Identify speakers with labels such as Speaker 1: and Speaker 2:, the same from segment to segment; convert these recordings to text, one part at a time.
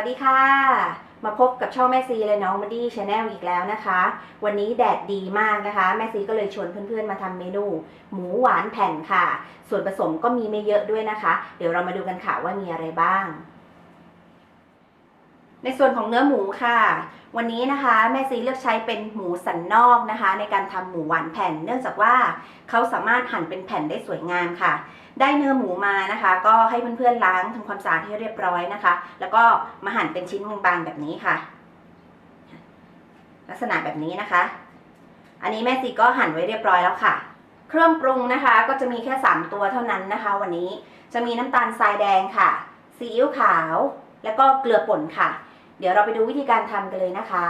Speaker 1: วัสดีค่ะ มาพบกับช่องแม่ซีและน้องมาดี้ชาแนลอีกแล้วนะคะ วันนี้แดดดีมากนะคะ แม่ซีก็เลยชวนเพื่อนๆมาทำเมนู หมูหวานแผ่นค่ะ ส่วนผสมก็มีไม่เยอะด้วยนะคะ เดี๋ยวเรามาดูกันค่ะว่ามีอะไรบ้าง ในส่วนของเนื้อหมูค่ะ วันนี้นะคะแม่ซีเลือกใช้เป็นหมูสันนอกนะคะ ในการทำหมูหวานแผ่น เนื่องจากว่าเขาสามารถหั่นเป็นแผ่นได้สวยงามค่ะ ได้เนื้อหมูมานะคะ ก็ให้เพื่อนๆล้างทำความสะอาดให้เรียบร้อยนะคะ แล้วก็มาหั่นเป็นชิ้นบางๆแบบนี้ค่ะ ลักษณะแบบนี้นะคะ อันนี้แม่ซีก็หั่นไว้เรียบร้อยแล้วค่ะ เครื่องปรุงนะคะ ก็จะมีแค่ 3 ตัวเท่านั้นนะคะ วันนี้จะมีน้ำตาลทรายแดงค่ะซีอิ๊วขาว แล้วก็เกลือป่นค่ะ เดี๋ยวเราไปดูวิธีการทำกันเลยนะคะ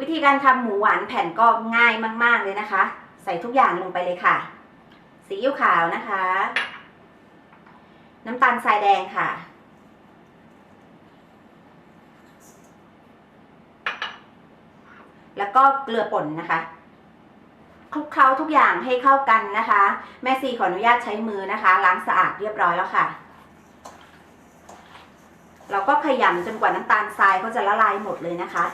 Speaker 1: วิธีการทำหมูหวานแผ่นก็ง่ายมาก ๆเลยนะคะ ใส่ทุกอย่างลงไปเลยค่ะซีอิ๊วขาวนะคะ น้ำตาลทรายแดงค่ะ แล้วก็เกลือป่นนะคะคลุกเคล้าทุกอย่างให้เข้ากันนะคะ แม่ซีขออนุญาตใช้มือนะคะ ล้างสะอาดเรียบร้อยแล้วค่ะ เราก็ขยำจนกว่าน้ำตาลทรายเขาจะละลายหมดเลยนะคะ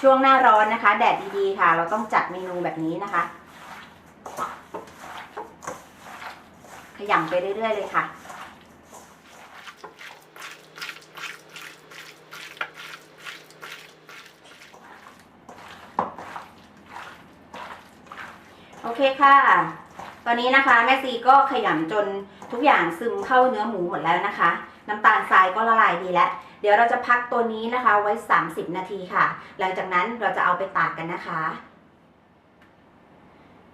Speaker 1: ช่วงหน้าร้อนนะคะ แดดดีๆค่ะ เราต้องจัดเมนูแบบนี้นะคะ ขยำไปเรื่อยๆเลยค่ะโอเคค่ะ ตอนนี้นะคะแม่ซีก็ขยำจนทุกอย่างซึมเข้าเนื้อหมูหมดแล้วนะคะ น้ำตาลทรายก็ละลายดีแล้ว เดี๋ยวเราจะพักตัวนี้นะคะไว้ 30 นาทีค่ะ หลังจากนั้นเราจะเอาไปตากกันนะคะ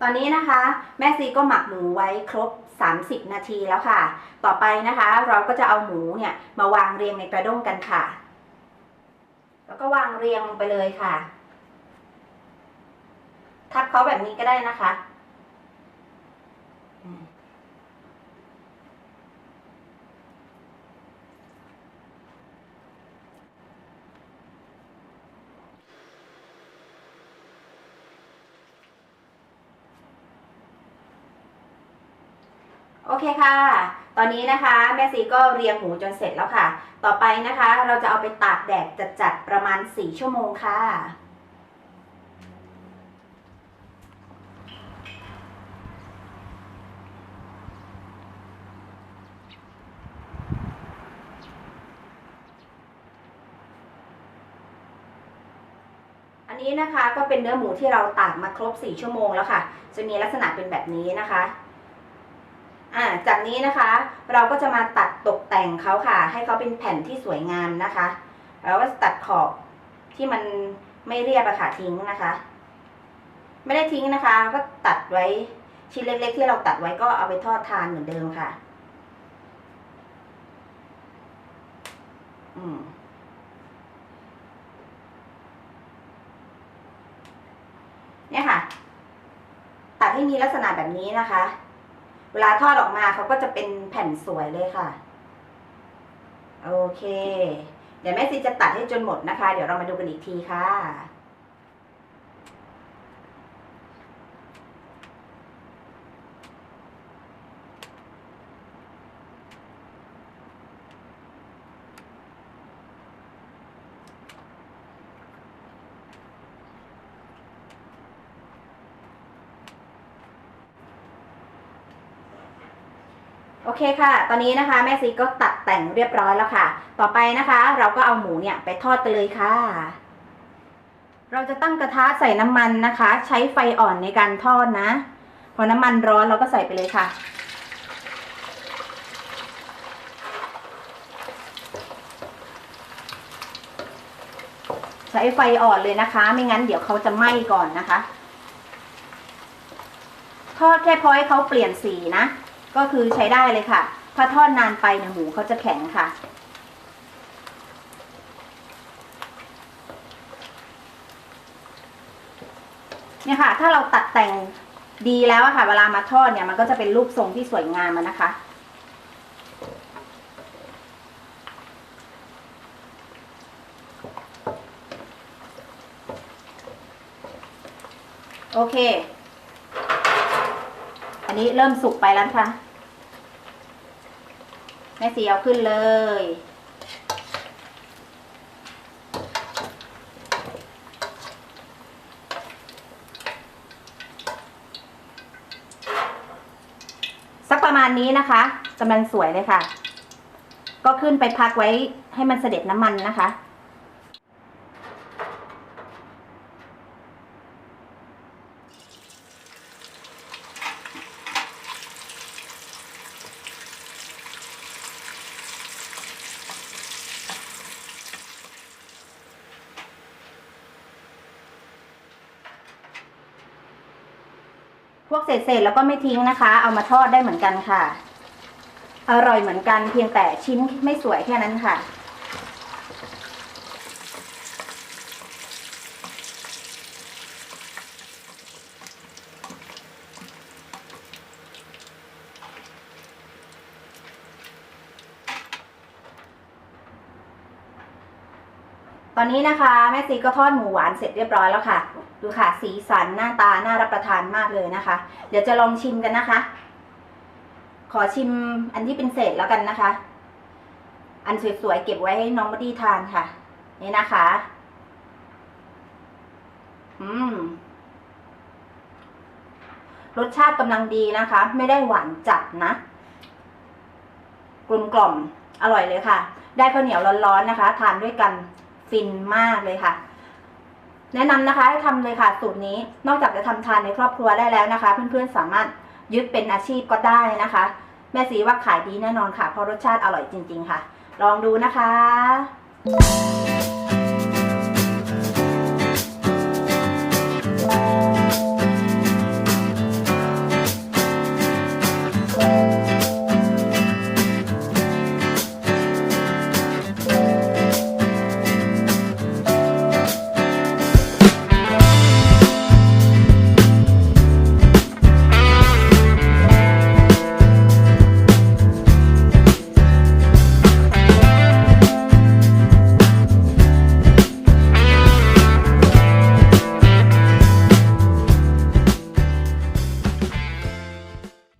Speaker 1: ตอนนี้นะคะ แม่ซีก็หมักหมูไว้ครบ 30 นาทีแล้วค่ะ ต่อไปนะคะ เราก็จะเอาหมูเนี่ยมาวางเรียงในกระด้งกันค่ะ แล้วก็วางเรียงลงไปเลยค่ะ ทับเขาแบบนี้ก็ได้นะคะ โอเคค่ะ ตอนนี้นะคะแม่ซีก็เรียงหมูจนเสร็จแล้วค่ะ ต่อไปนะคะเราจะเอาไปตากแดดจัดๆประมาณ 4 ชั่วโมงค่ะ อั นี้นะคะ ก็เป็นเนื้อหมูที่เราตากมาครบ 4 ชั่วโมงแล้วค่ะ จะมีลักษณะเป็นแบบนี้นะคะอ่าจากนี้นะคะ เราก็จะมาตัดตกแต่งเขาค่ะ ให้เขาเป็นแผ่นที่สวยงามนะคะแล้วก็ตัดขอบที่มันไม่เรียบอะค่ะทิ้งนะคะ ไม่ได้ทิ้งนะคะ ก็ตัดไว้ชิ้นเล็ก ๆ ที่เราตัดไว้ก็เอาไปทอดทานเหมือนเดิมค่ะ อืม เนี่ยค่ะ ตัดให้มีลักษณะแบบนี้นะคะ เวลาทอดออกมาเขาก็จะเป็นแผ่นสวยเลยค่ะ โอเค เดี๋ยวแม่ซีจะตัดให้จนหมดนะคะ เดี๋ยวเรามาดูกันอีกทีค่ะ โอเคค่ะ ตอนนี้นะคะแม่ซีก็ตัดแต่งเรียบร้อยแล้วค่ะ ต่อไปนะคะ เราก็เอาหมูเนี่ยไปทอดกันเลยค่ะ เราจะตั้งกระทะใส่น้ำมันนะคะ ใช้ไฟอ่อนในการทอดนะ พอน้ำมันร้อนเราก็ใส่ไปเลยค่ะใช้ไฟอ่อนเลยนะคะ ไม่งั้นเดี๋ยวเขาจะไหม้ก่อนนะคะ ทอดแค่พอให้เขาเปลี่ยนสีนะ ก็คือใช้ได้เลยค่ะ ถ้าทอดนานไปเนี่ยหมูเขาจะแข็งค่ะ เนี่ยค่ะ ถ้าเราตัดแต่งดีแล้วค่ะ เวลามาทอดเนี่ยมันก็จะเป็นรูปทรงที่สวยงามนะคะ โอเค อันนี้เริ่มสุกไปแล้วนะคะ ม่สีเอาขึ้นเลย สักประมาณนี้นะคะกำลังสวยเลยค่ะ ก็ขึ้นไปพักไว้ให้มันเสด็จน้ำมันนะคะ วกเศษๆแล้วก็ไม่ทิ้งนะคะ เอามาทอดได้เหมือนกันค่ะ อร่อยเหมือนกันเพียงแต่ชิ้นไม่สวยแค่นั้นค่ะ ตอนนี้นะคะแม่ซีก็ทอดหมูหวานเสร็จเรียบร้อยแล้วค่ะ ดูค่ะ สีสันหน้าตาน่ารับประทานมากเลยนะคะ เดี๋ยวจะลองชิมกันนะคะ ขอชิมอันที่เป็นเศษแล้วกันนะคะ อันสวยๆเก็บไว้ให้น้องบดดี้ทานค่ะ นี่นะคะ อืมรสชาติกำลังดีนะคะ ไม่ได้หวานจัดนะ กลมกล่อมอร่อยเลยค่ะ ได้ข้าวเหนียวร้อนๆนะคะ ทานด้วยกัน ฟินมากเลยค่ะ แนะนำนะคะให้ทำเลยค่ะ สูตรนี้นอกจากจะทำทานในครอบครัวได้แล้วนะคะ เพื่อนๆสามารถยึดเป็นอาชีพก็ได้นะคะ แม่สีว่าขายดีแน่นอนค่ะเพราะรสชาติอร่อยจริง ๆ ค่ะ ลองดูนะคะ